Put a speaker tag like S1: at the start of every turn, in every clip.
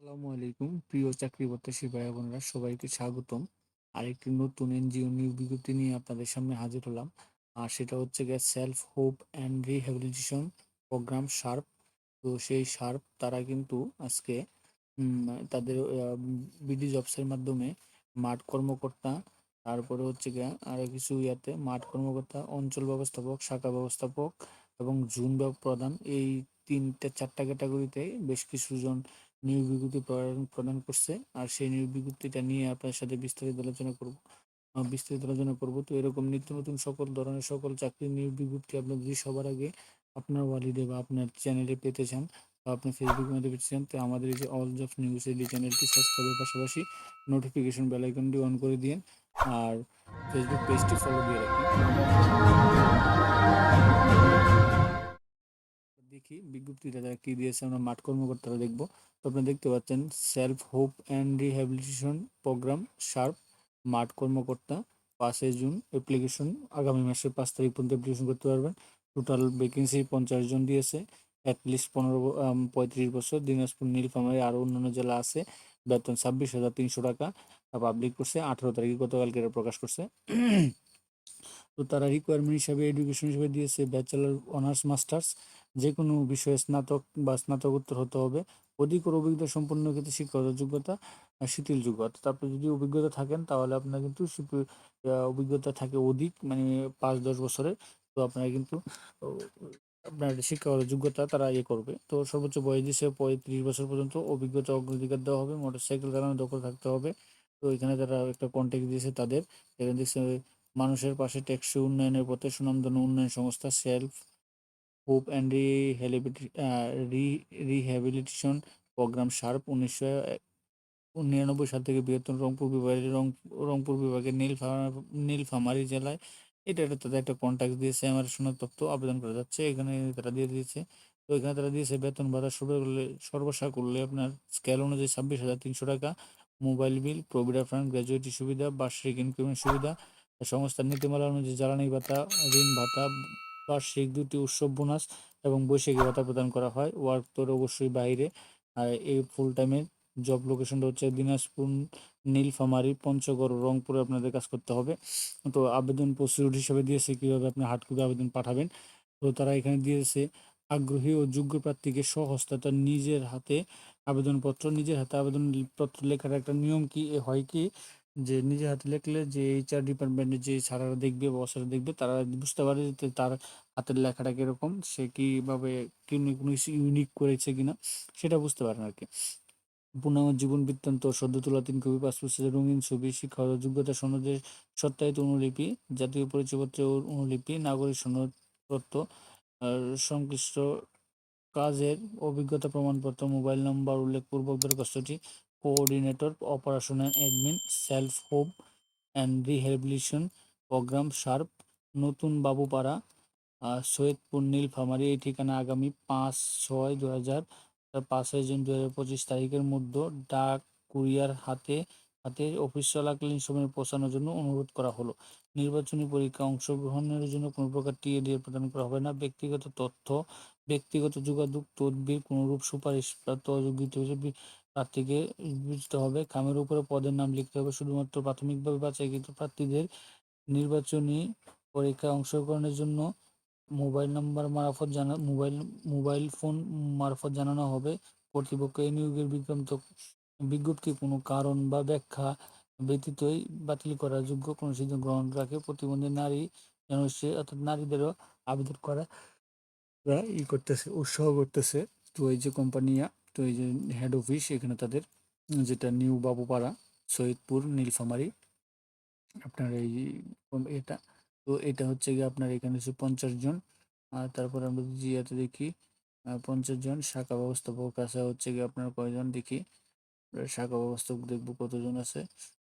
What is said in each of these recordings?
S1: আসসালামু আলাইকুম। প্রিয় চাকরি প্রত্যাশী ভাই বোনেরা, সবাইকে স্বাগতম। আরেকটি নতুন এনজিও নিয়োগ বিজ্ঞপ্তি নিয়ে আপনাদের সামনে হাজির হলাম। আর সেটা হচ্ছে গিয়ে self hope and rehabilitation programme SHARP তো সেই শার্প তারা কিন্তু আজকে তাদের বিডি জবসের মাধ্যমে মাঠ কর্মকর্তা, তারপরে হচ্ছে গিয়ে আরও কিছু ইয়াতে মাঠ কর্মকর্তা, অঞ্চল ব্যবস্থাপক, শাখা ব্যবস্থাপক এবং জুন প্রধান, এই তিনটা, চারটা ক্যাটাগরিতে বেশ কিছু জন নিয়োগ বিজ্ঞপ্তি প্রদান করছে আর সেই নিয়োগ বিজ্ঞপ্তিটা নিয়ে আপনার সাথে বিস্তারিত আলোচনা করব। বিস্তারিত আলোচনা করব। তো এরকম নিত্য নতুন সকল ধরনের সকল চাকরির নিয়োগ বিজ্ঞপ্তি আপনি যদি সবার আগে আপনার ওয়ালিডে বা আপনার চ্যানেলে পেতে চান বা আপনি ফেসবুকের মধ্যে পেতে চান, তো আমাদের এই যে অল জবস নিউজ এই চ্যানেলটি সাবস্ক্রাইবের পাশাপাশি নোটিফিকেশন বেল আইকনটি অন করে দিন আর ফেসবুক পেজটি ফলো দিয়ে রাখুন। দেখি বিজ্ঞপ্তিটা তারা কি দিয়েছে, আমরা মাঠ কর্মকর্তারা দেখব। তো আপনারা দেখতে পাচ্ছেন self hope and rehabilitation programme SHARP মাঠ কর্মকর্তা পাঁচই জুন অ্যাপ্লিকেশন আগামী মাসের পাঁচ তারিখ পর্যন্ত অ্যাপ্লিকেশন করতে পারবেন। টোটাল ভ্যাকেন্সি পঞ্চাশ জন দিয়েছে অ্যাটলিস্ট পনেরো পঁয়ত্রিশ বছর। দিনাজপুর, নীলফামারী আরও অন্যান্য জেলা আছে। বেতন ছাব্বিশ হাজার তিনশো টাকা। পাবলিক করছে, আঠেরো তারিখে গতকালকে প্রকাশ করছে। তো তারা রিকোয়ারমেন্ট হিসাবে এডুকেশন হিসেবে দিয়েছে ব্যাচেলার অনার্স মাস্টার্স যে কোনো বিষয়ে স্নাতক বা স্নাতকোত্তর হতে হবে। অধিক অভিজ্ঞতা সম্পন্ন ক্ষেত্রে শিক্ষাগত যোগ্যতা শিথিল যোগ্যতা তারপরে যদি অভিজ্ঞতা থাকেন, তাহলে আপনার কিন্তু অভিজ্ঞতা থাকে অধিক মানে পাঁচ, দশ বছরের। তো আপনারা কিন্তু আপনার শিক্ষাগত যোগ্যতা তারা ইয়ে করবে। তো সর্বোচ্চ বয়স দিচ্ছে পঁয়ত্রিশ বছর পর্যন্ত। অভিজ্ঞতা, অগ্রাধিকার দেওয়া হবে, মোটরসাইকেল চালানো দক্ষ থাকতে হবে। তো এখানে তারা একটা কন্ট্যাক্ট দিয়েছে তাদের। এখানে দেখছে মানুষের পাশে টেকসই উন্নয়নের পথে সুনামধন্য উন্নয়ন সংস্থা self hope and rehabilitation programme SHARP উনিশশো নিরানব্বই সাল থেকে বৃহত্তম রংপুর বিভাগের রংপুর বিভাগের নীলফা নীলফামারী জেলায়। এটা একটা তাদের একটা কন্ট্যাক্ট দিয়েছে, আমার তথ্য আবেদন করা যাচ্ছে, এখানে তারা দিয়ে দিয়েছে। তো এখানে তারা দিয়েছে বেতন ভাতা সর্বসা করলে আপনার স্কেল অনুযায়ী ছাব্বিশ হাজার তিনশো টাকা mobile bill provident fund gratuity সুবিধা, বার্ষিক ইনক্রিমেন্ট সুবিধা সংস্থার নীতিমালা অনুযায়ী জ্বালানি ভাতা, ঋণ ভাতা, বার্ষিক দুটি উৎসব বোনাস এবং বৈশাখী ভাতা প্রদান করা হয়। ওয়ার্ক তোর অবশ্যই বাইরে। আর এই ফুল টাইমের জব লোকেশনটা হচ্ছে দিনাজপুর নীলফামারী, পঞ্চগড়, রংপুরে আপনাদের কাজ করতে হবে। তো আবেদন প্রসিডিউর হিসেবে দিয়েছে কীভাবে আপনি হার্ড কপি আবেদন পাঠাবেন। তো তারা এখানে দিয়েছে, আগ্রহী ও যোগ্য প্রার্থীকে স্বহস্তাতে নিজের হাতে আবেদনপত্র, নিজের হাতে আবেদনপত্র লেখার একটা নিয়ম কি হয় কি? যে নিজে হাতে লিখলে যে এইচআর ডিপার্টমেন্টের যে স্যারেরা দেখবে বসেরা দেখবে, তারা বুঝতে পারে যে তার হাতের লেখাটা কীরকম, সে কীভাবে কোনো কিছু ইউনিক করেছে কিনা, সেটা বুঝতে পারেন আর কি। পূর্ণাঙ্গ জীবন বৃত্তান্ত, সদ্য তোলা তিন কপি, পাসপোর্ট রঙিন ছবি শিক্ষাগত যোগ্যতা সনদের সত্যায়িত অনুলিপি, জাতীয় পরিচয়পত্রের অনুলিপি, নাগরিক সনদপত্র সংশ্লিষ্ট কাজের অভিজ্ঞতা প্রমাণপত্র, মোবাইল নম্বর উল্লেখপূর্বক দরখাস্তটি coordinator operation and admin, self hope and rehabilitation programme SHARP, নতুন বাবুপাড়া সৈয়দপুর, নীলফামারী। এই ঠিকানা আগামী পাঁচ ছয় দু হাজার পাঁচই জুন দু হাজার পঁচিশ তারিখের মধ্যে ডাক কুরিয়ার হাতে হাতে অফিস চলাকালীন সময়ে পৌঁছানোর জন্য অনুরোধ করা হলো। নির্বাচনী পরীক্ষা অংশগ্রহণের জন্য কোনো প্রকার টিএডিএ প্রদান করা হবে না। ব্যক্তিগত তথ্য, ব্যক্তিগত যোগাযোগ, তদবির, কোনোরূপ সুপারিশ প্রাপ্ত হিসেবে প্রার্থীকে বিবেচিত হবে। খামের উপরে পদের নাম লিখতে হবে। শুধুমাত্র প্রাথমিকভাবে বাছাইকৃত প্রার্থীদের নির্বাচনী পরীক্ষায় অংশগ্রহণের জন্য মোবাইল নাম্বার মারফত জানা, মোবাইল মোবাইল ফোন মারফত জানানো হবে। কর্তৃপক্ষ এই নিয়োগের বিজ্ঞপ্ত, বিজ্ঞপ্তি কোনো কারণ বা ব্যাখ্যা ব্যতীতই বাতিল করার যোগ্য কোনো সিদ্ধান্ত গ্রহণ রাখে। প্রতিবন্ধী নারী যেন সে অর্থাৎ নারীদেরও আবেদন করা ই করতেছে, উৎসাহ করতেছে। তো এই যে কোম্পানিয়া তো এই যে হেড অফিস এখানে তাদের, যেটা নিউ বাবুপাড়া, সৈয়দপুর, নীলফামারী, আপনার এই এটা, তো এটা হচ্ছে গিয়ে আপনার এখানে হচ্ছে পঞ্চাশ জন। আর তারপর আমরা যদি জিয়াতে দেখি পঞ্চাশ জন শাখা ব্যবস্থাপক আছে, হচ্ছে গিয়ে আপনার কয়জন দেখি শাখা ব্যবস্থাপক দেখব কতজন আছে।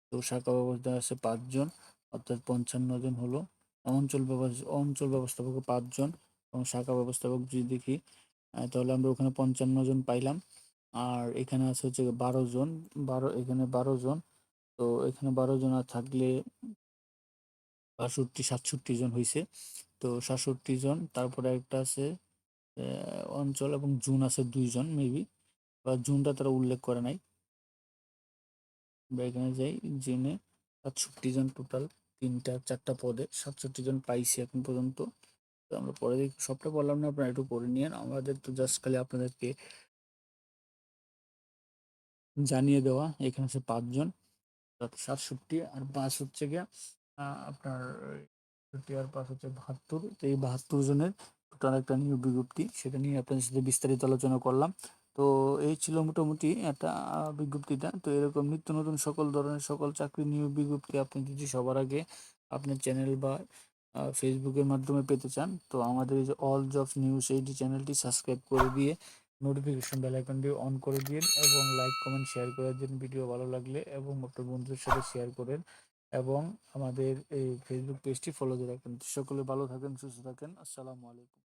S1: তো শাখা ব্যবস্থা আছে পাঁচজন অর্থাৎ পঞ্চান্ন জন হলো। অঞ্চল ব্যবস্থা অঞ্চল ব্যবস্থাপক পাঁচজন এবং শাখা ব্যবস্থাপক যদি দেখি তাহলে আমরা ওখানে পঞ্চান্ন জন পাইলাম। আর এখানে আছে হচ্ছে বারো জন, বারো, এখানে বারো জন। তো এখানে বারো জন আর থাকলে বাষট্টি, সাতষট্টি জন হয়েছে তো সাতষট্টি জন, তারপরে একটা আছে অঞ্চল এবং জুন আছে দুইজন মেবি বা জুনটা তারা উল্লেখ করে নাই। এখানে যাই, জেনে সাতষট্টি জন টোটাল তিনটা, চারটা পদে সাতষট্টি জন পাইছি এখন পর্যন্ত। তো আমরা পরে দেখি, সবটা বললাম না, আপনারা একটু পড়ে নিন আমাদের তো জাস্ট খালি আপনাদেরকে জানিয়ে দেওয়া। এখানে হচ্ছে পাঁচজন। সাতষট্টি আর পাঁচ হচ্ছে গিয়ে আপনার আর পাঁচ হচ্ছে বাহাত্তর। তো এই বাহাত্তর জনের টোটাল একটা নিয়োগ বিজ্ঞপ্তি। সেটা নিয়ে আপনাদের সাথে বিস্তারিত আলোচনা করলাম। তো এই ছিল মোটামুটি একটা বিজ্ঞপ্তিটা। তো এরকম নিত্য নতুন সকল ধরনের সকল চাকরি নিয়োগ বিজ্ঞপ্তি আপনি যদি সবার আগে আপনার চ্যানেল বা ফেসবুকের মাধ্যমে পেতে চান, তো আমাদের এই যে অল জবস নিউজ এইটি চ্যানেলটি সাবস্ক্রাইব করে দিয়ে নোটিফিকেশন বেল আইকনটি অন করে দিন এবং লাইক কমেন্ট শেয়ার করে দিন। ভিডিও ভালো লাগলে এবং আপনার বন্ধুদের সাথে শেয়ার করেন এবং আমাদের এই ফেসবুক পেজটি ফলো দিয়ে রাখেন সকলে ভালো থাকেন, সুস্থ থাকেন। আসসালামু আলাইকুম।